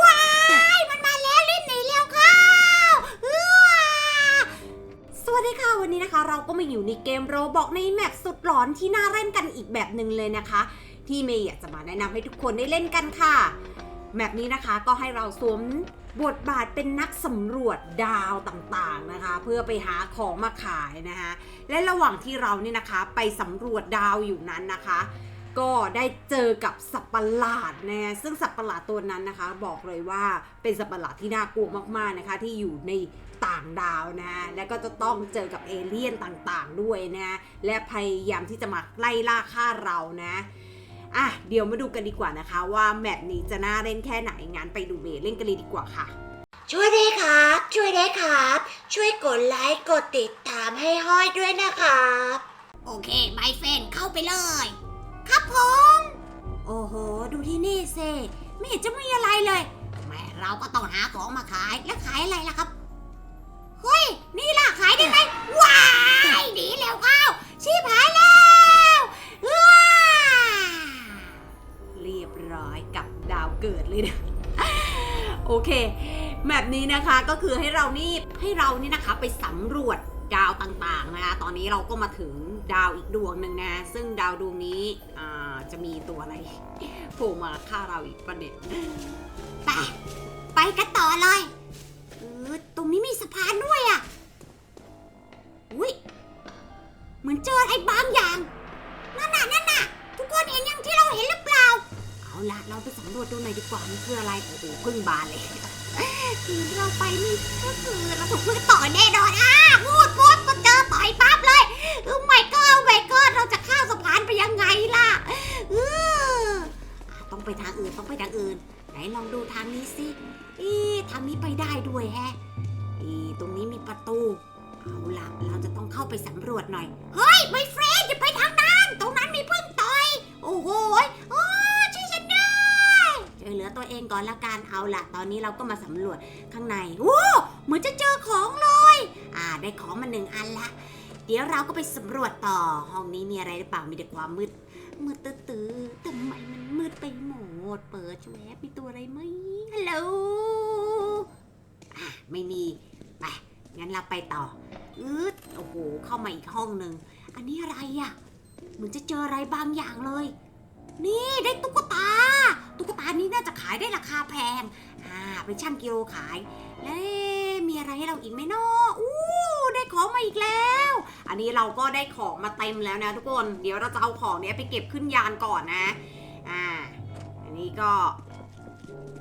ว้ายมันมาแล้วรีบหนีเร็วเข้าอื้อสวัสดีค่ะวันนี้นะคะ เราก็มาอยู่ในเกมโรบอกในแมปสุดหลอนที่น่าเล่นกันอีกแบบหนึ่งเลยนะคะ ที่เมย์อยากจะมาแนะนำให้ทุกคนได้เล่นกันค่ะ แมปนี้นะคะก็ให้เราสวมบทบาทเป็นนักสำรวจดาวต่างๆนะคะ เพื่อไปหาของมาขายนะคะ และระหว่างที่เราเนี่ยนะคะไปสำรวจดาวอยู่นั้นนะคะ ก็ได้เจอกับสัตว์ประหลาดนะซึ่งสัตว์ประหลาดตัวนั้นนะคะ บอกเลยว่าเป็นสัตว์ประหลาดที่น่ากลัวมากๆนะคะ ที่อยู่ในต่างดาวนะและก็จะต้องเจอกับเอเลี่ยนต่างๆด้วยนะและพยายามที่จะมาไล่ล่าฆ่าเรานะอะเดี๋ยวมาดูกันดีกว่านะคะ ว่าแมปนี้จะน่าเล่นแค่ไหนงั้นไปดูเบเล่นกันเลยดีกว่าค่ะ ช่วยได้ครับ ช่วยได้ครับ ช่วยกดไลค์กดติดตามให้ห้อยด้วยนะครับ โอเคไมเฟนเข้าไปเลย ครับผม โอ้โห ดูที่นี่เซไม่เห็นจะมีอะไรเลยแม่เราก็ต้องหาของมาขายแล้วขายอะไรล่ะครับ เฮ้ย นี่ล่ะขายได้ไหมว้ายหนีเร็วเข้าชีพหายแล้วว้าเรียบร้อยกับดาวเกิดเลยนะ โอเค แบบนี้นะคะก็คือให้เรานี่ให้เรานี่นะคะไปสำรวจ ดาวต่างๆนะคะ ตอนนี้เราก็มาถึงดาวอีกดวงหนึ่งนะ ซึ่งดาวดวงนี้จะมีตัวอะไรโผล่มาฆ่าเราอีกประเด็นไปไปกันต่อเลยเออตรงนี้มีสะพานด้วยอะ่ะอุ้ยเหมือนเจออะไรบางอย่างนั่นน่ะนั่นน่ะทุกคนเห็นย่างที่เราเห็นหรือเปล่า เอาละเราไปสำรวจดูหน่อยดีกว่ามันคืออะไรโอ้โหพึ่งบานเลยคือเราไปนี่ก็คือเราถูกพึ่งต่อแน่น ลองดูทางนี้สิอีทางนี้ไปได้ด้วยแฮะอีตรงนี้มีประตู เอาล่ะ เราจะต้องเข้าไปสำรวจหน่อย เฮ้ย ไม่เฟรนอย่าไปทางนั้น ตรงนั้นมีพึ่งต่อย โอ้โหโอ้ช่วยฉันด้วยช่วยเหลือตัวเองก่อนละกัน เอาล่ะ ตอนนี้เราก็มาสำรวจข้างในโอ้เหมือนจะเจอของเลย อ่า ได้ของมาหนึ่งอันละ เดี๋ยวเราก็ไปสำรวจต่อ ห้องนี้มีอะไรหรือเปล่า มีแต่ความมืด มืดตื้อๆทำไมมันมืดไปหมด เปิดแวบมีตัวอะไรไหมฮัลโหลอะไม่มี ไป งั้นเราไปต่ออืดโอ้โห เข้ามาอีกห้องหนึ่ง อันนี้อะไรอะ่ะ เหมือนจะเจออะไรบางอย่างเลย นี่ได้ตุ๊กตา ตุ๊กตานี้น่าจะขายได้ราคาแพง อ่า เป็นช่างกิโลขาย แล้วมีอะไรให้เราอีกไหมเนาะอู้ ของมาอีกแล้ว อันนี้เราก็ได้ของมาเต็มแล้วนะทุกคน เดี๋ยวเราจะเอาของเนี้ยไปเก็บขึ้นยานก่อนนะ อ่า อันนี้ก็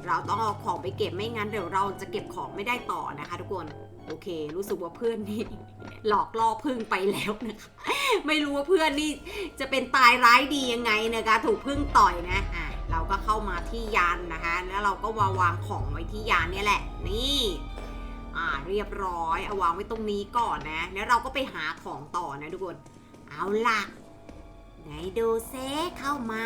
เราต้องเอาของไปเก็บไม่งั้นเดี๋ยวเราจะเก็บของไม่ได้ต่อนะคะ ทุกคน โอเค รู้สึกว่าเพื่อนนี่หลอกล่อพึ่งไปแล้วนะคะ ไม่รู้ว่าเพื่อนนี่จะเป็นตายร้ายดียังไงนะคะ ถูกพึ่งต่อยนะอะเราก็เข้ามาที่ยานนะคะ แล้วเราก็มาวางของไว้ที่ยานนี่แหละ นี่ อ่าเรียบร้อยเอาวางไว้ตรงนี้ก่อนนะ แล้วเราก็ไปหาของต่อนะทุกคน เอาล่ะ ไหนดูเซเข้ามา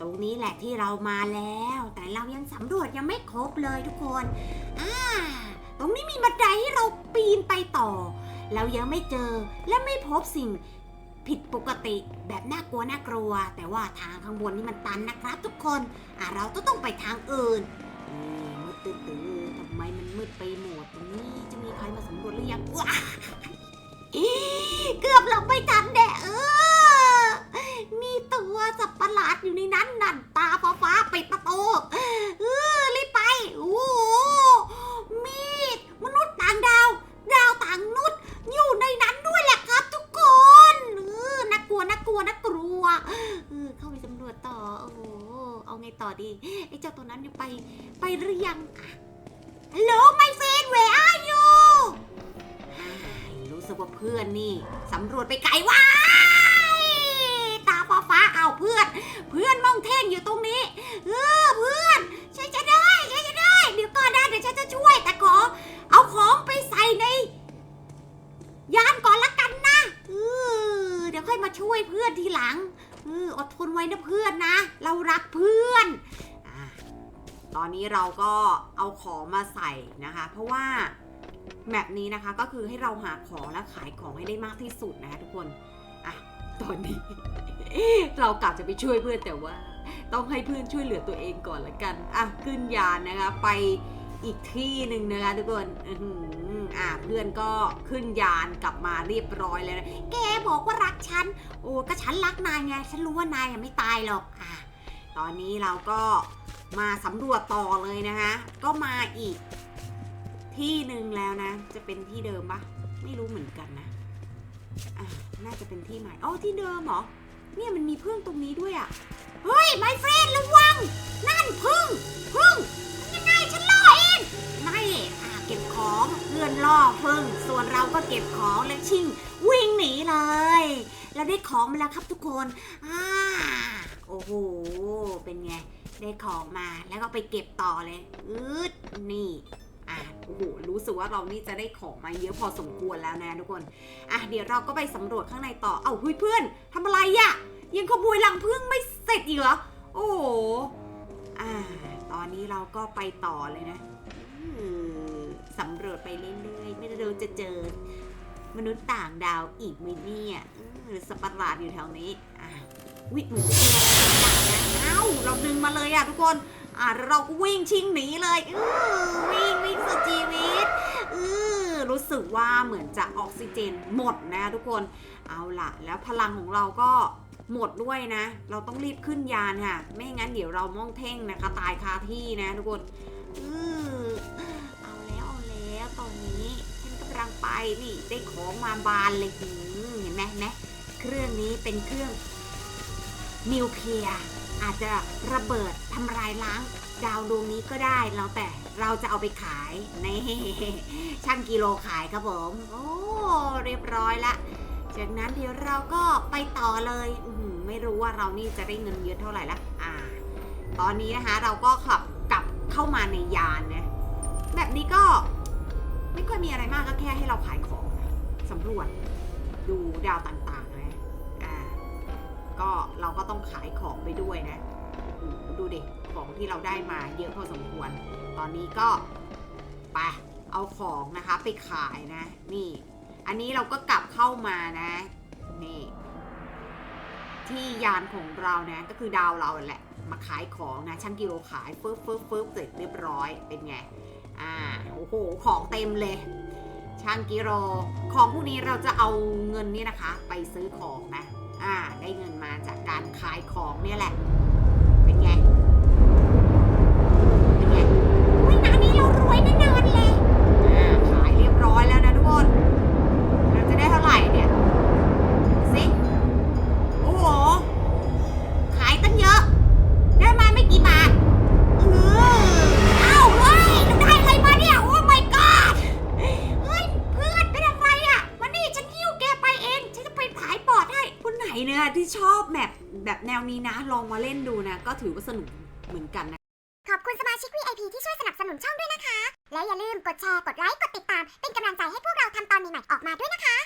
ตรงนี้แหละที่เรามาแล้ว แต่เรายังสำรวจยังไม่ครบเลยทุกคนอ่าตรงนี้มีบันไดให้เราปีนไปต่อแล้วยังไม่เจอและไม่พบสิ่งผิดปกติแบบน่ากลัวน่ากลัว แต่ว่าทางข้างบนนี่มันตันนะครับ ทุกคนอ่าเราต้องต้องไปทางอื่นมืดตื้อๆทำไมมัน ดไปหมดตรงนี้จะมีใครมาสำรวจหรือยังว้าเกือบหลบไม่ทันแน่เออ มีตัวสัตว์ประหลาดอยู่ในนั้นนั่นตาฟ้าฟ้าปิดประตูเออรีบไปโอ้โหมีดมนุษย์ต่างดาว ดาวต่างนุษย์อยู่ในนั้นด้วยแหละครับทุกคนเออน่ากลัวน่ากลัวน่ากลัวเออเข้าไปสำรวจต่อโอ้โหเอาไงต่อดีไอ้เจ้าตัวนั้นยังไปไปหรือยังอะ ฮัลโหลไมเฟน where are you อ้ายรู้สึกว่าเพื่อนนี่สำรวจไปไกลว้ายตาฟ้าฟ้าเอาเพื่อน เพื่อนมองเท่งอยู่ตรงนี้เออเพื่อนใช่จะได้ใช่จะได้เดี๋ยวก่อนได้เดี๋ยวฉันจะช่วย แต่ขอเอาของไปใส่ใน ยานก่อนละกันนะเออเดี๋ยวค่อยมาช่วยเพื่อนทีหลังเอออดทนไว้นะเพื่อนนะ เรารักเพื่อน ตอนนี้เราก็เอาของมาใส่นะคะ เพราะว่าแมปนี้นะคะก็คือให้เราหาของและขายของให้ได้มากที่สุดนะคะทุกคนอะตอนนี้ เรากะจะไปช่วยเพื่อนแต่ว่า ต้องให้เพื่อนช่วยเหลือตัวเองก่อนละกันอะขึ้นยานนะคะไปอีกที่หนึ่งนะคะทุกคนอื้มอะเพื่อนก็ขึ้นยานกลับมาเรียบร้อยแล้วนะแกบอกว่ารักฉัน โอ้ก็ฉันรักนายไง ฉันรู้ว่านายยังไม่ตายหรอกอะตอนนี้เราก็ มาสำรวจต่อเลยนะคะ ก็มาอีกที่หนึ่งแล้วนะ จะเป็นที่เดิมปะไม่รู้เหมือนกันนะอะน่าจะเป็นที่ใหม่อ๋อที่เดิมเหรอเนี่ยมันมีพึ่งตรงนี้ด้วยอะ่ะเฮ้ย my friend ระวัง นั่นพึ่งพึ่งยังไงฉันล่อเองไม่อะเก็บของเพื่อนล่อพึ่งส่วนเราก็เก็บของและชิงวิ่งหนีเลยเราได้ของมาแล้วครับทุกคนอ่าโอ้โหเป็นไง ได้ของมาแล้วก็ไปเก็บต่อเลยอืดนี่อะโอ้โหรู้สึกว่าเรานี่จะได้ของมาเยอะพอสมควรแล้วนะทุกคนอะเดี๋ยวเราก็ไปสำรวจข้างในต่อเอ้าเพื่อนทำอะไรอะยังขโมยรังพึ่งไม่เสร็จอีกเหรอโอ้โหอ่าตอนนี้เราก็ไปต่อเลยนะสำรวจไปเรื่อยๆไม่รู้จะเจอ มนุษย์ต่างดาวอีกไหมเนี่ยหรือสัตว์ปะหลาดอยู่แถวนี้อ่าวิเหมือนจะเจอะไรบาง อ้า เราดึงมาเลยอะทุกคน อ่าเราก็วิ่งชิงหนีเลยอือวิ่งวิ่งสุดชีวิตอือรู้สึกว่าเหมือนจะออกซิเจนหมดนะทุกคน เอาล่ะ แล้วพลังของเราก็หมดด้วยนะ เราต้องรีบขึ้นยานค่ะ ไม่งั้นเดี๋ยวเราม่องเท่งนะคะตายคาที่นะทุกคนอือเอาแล้วเอาแล้วตอนนี้ฉันกำลังไปนี่ได้ของมาบานเลยเห็นไหมเห็นไหมเครื่องนี้เป็นเครื่องนิวเคลียร์ อาจจะระเบิดทำลายล้างดาวดวงนี้ก็ได้แล้วแต่เราจะเอาไปขายในช่างกิโลขายครับผม โอ้เรียบร้อยละจากนั้นเดี๋ยวเราก็ไปต่อเลยไม่รู้ว่าเรานี่จะได้เงินเยอะเท่าไหร่ละอ่า ตอนนี้นะคะเราก็ขับกลับเข้ามาในยานนะแบบนี้ก็ไม่ค่อยมีอะไรมากก็แค่ให้เราขายของนะสำรวจดูดาวต่างๆนะ ก็เราก็ต้องขายของไปด้วยนะอืมดูดิของที่เราได้มาเยอะพอสมควร ตอนนี้ก็ไปเอาของนะคะไปขายนะ นี่ อันนี้เราก็กลับเข้ามานะนี่ที่ยานของเรานะก็คือดาวเราแหละ มาขายของนะช่างกิโลขายฟึบฟึบฟึบเสร็จเรียบร้อยเป็นไงอ่าโอ้โหของเต็มเลย ช่างกิโลของพวกนี้เราจะเอาเงินนี่นะคะ ไปซื้อของนะ อ่าได้เงินมาจากการขายของเนี่ยแหละ เป็นไง เป็นไงอุ้ยงานนี้เรารวยแน่นอนเลย อ่าขายเรียบร้อยแล้วนะทุกคน เราจะได้เท่าไหร่ เนี่ยที่ชอบแบบแบบแนวนี้นะ ลองมาเล่นดูนะ ก็ถือว่าสนุกเหมือนกันนะ ขอบคุณสมาชิก VIP ที่ช่วยสนับสนุนช่องด้วยนะคะ และอย่าลืมกดแชร์ กดไลค์ กดติดตาม เป็นกำลังใจให้พวกเราทำตอนใหม่ๆออกมาด้วยนะคะ